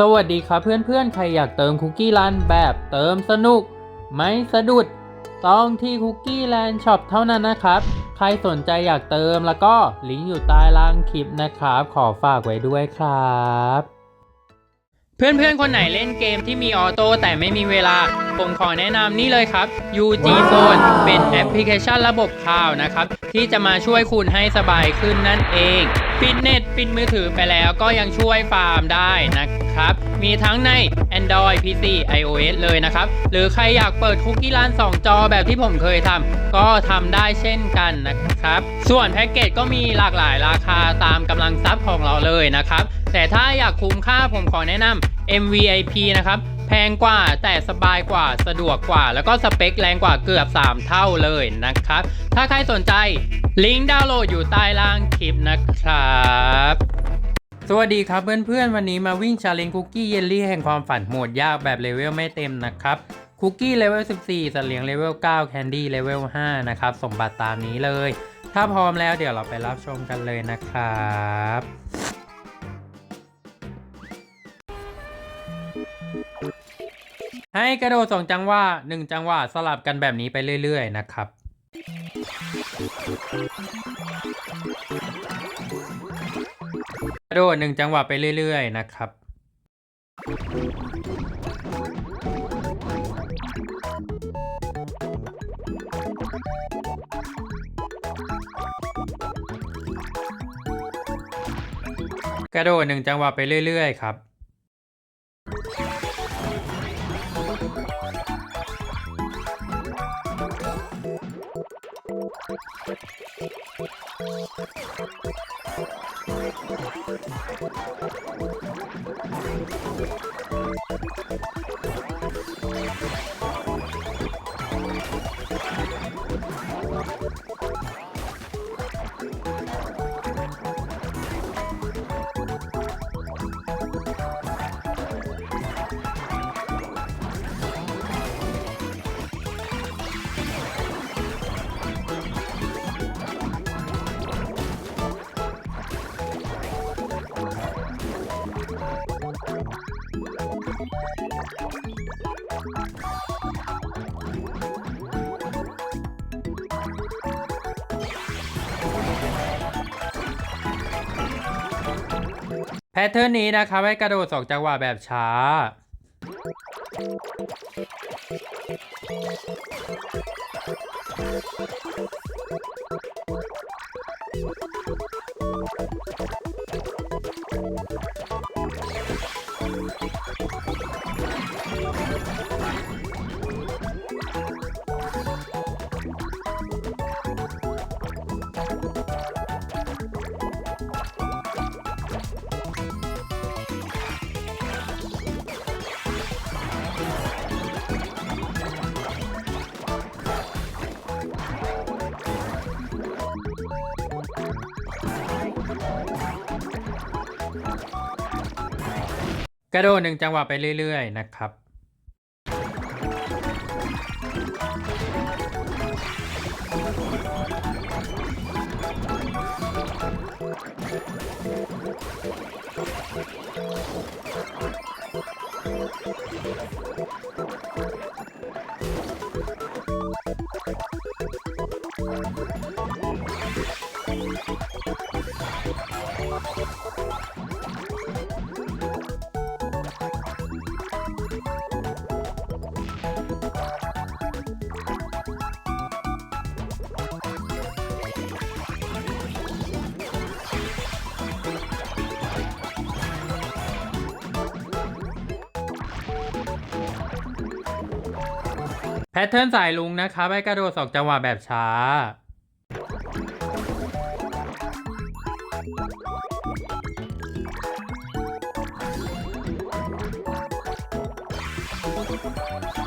สวัสดีครับเพื่อนๆ ใครอยากเติมคุกกี้รันแบบเติมสนุก ไม่สะดุด ต้องที่คุกกี้แลนด์ช็อปเท่านั้นนะครับ ใครสนใจอยากเติมแล้วก็ลิงก์อยู่ใต้ล่างคลิปนะครับ ขอฝากไว้ด้วยครับ เพื่อนๆ คนไหนเล่นเกมที่มีออโต้แต่ไม่มีเวลา ผมขอแนะนำนี่เลยครับ UG Zone เป็นแอปพลิเคชันระบบข่าวนะครับ ที่จะมาช่วยคุณให้สบายขึ้นนั่นเองปิดเน็ตปิดมือถือไปแล้วก็ยังช่วยฟาร์มได้นะครับ มีทั้งใน Android PC iOS เลยนะครับ หรือใครอยากเปิดคุกกี้ร้าน 2 จอแบบที่ผมเคยทำก็ทำได้เช่นกันนะครับ ส่วนแพ็กเกจก็มีหลากหลายราคาตามกำลังทรัพย์ของเราเลยนะครับ แต่ถ้าอยากคุ้มค่าผมขอแนะนำ MVIP นะครับ แพงกว่าแต่สบายกว่าสะดวกกว่า แล้วก็สเปคแรงกว่าเกือบ 3 เท่าเลยนะครับ ถ้าใครสนใจลิงก์ดาวน์โหลดอยู่ใต้ล่างคลิปนะครับสวัสดีครับเพื่อนๆ วันนี้มาวิ่งชาเลนจ์คุกกี้เยลลี่แห่งความฝันโหมดยากแบบเลเวลไม่เต็มนะครับคุกกี้เลเวล 14สัตว์เลี้ยงเลเวล 9 แคนดี้เลเวล 5 นะครับ สมบัติตามนี้เลย ถ้าพร้อมแล้วเดี๋ยวเราไปรับชมกันเลยนะครับ ให้กระโดดสองจังหวะหนึ่งจังหวะสลับกันแบบนี้ไปเรื่อย ๆ นะครับ กระโดดหนึ่งจังหวะไปเรื่อย ๆ นะครับกระโดดหนึ่งจังหวะไปเรื่อย ๆ ครับ Thank you. แพทเทิร์นนี้นะครับให้กระโดดสองจังหวะแบบช้า Bye. กระโดดหนึ่งจังหวะไปเรื่อยๆนะครับแพทเทิร์นสายลุงนะครับให้กระโดดสองจังหวะแบบช้า Thank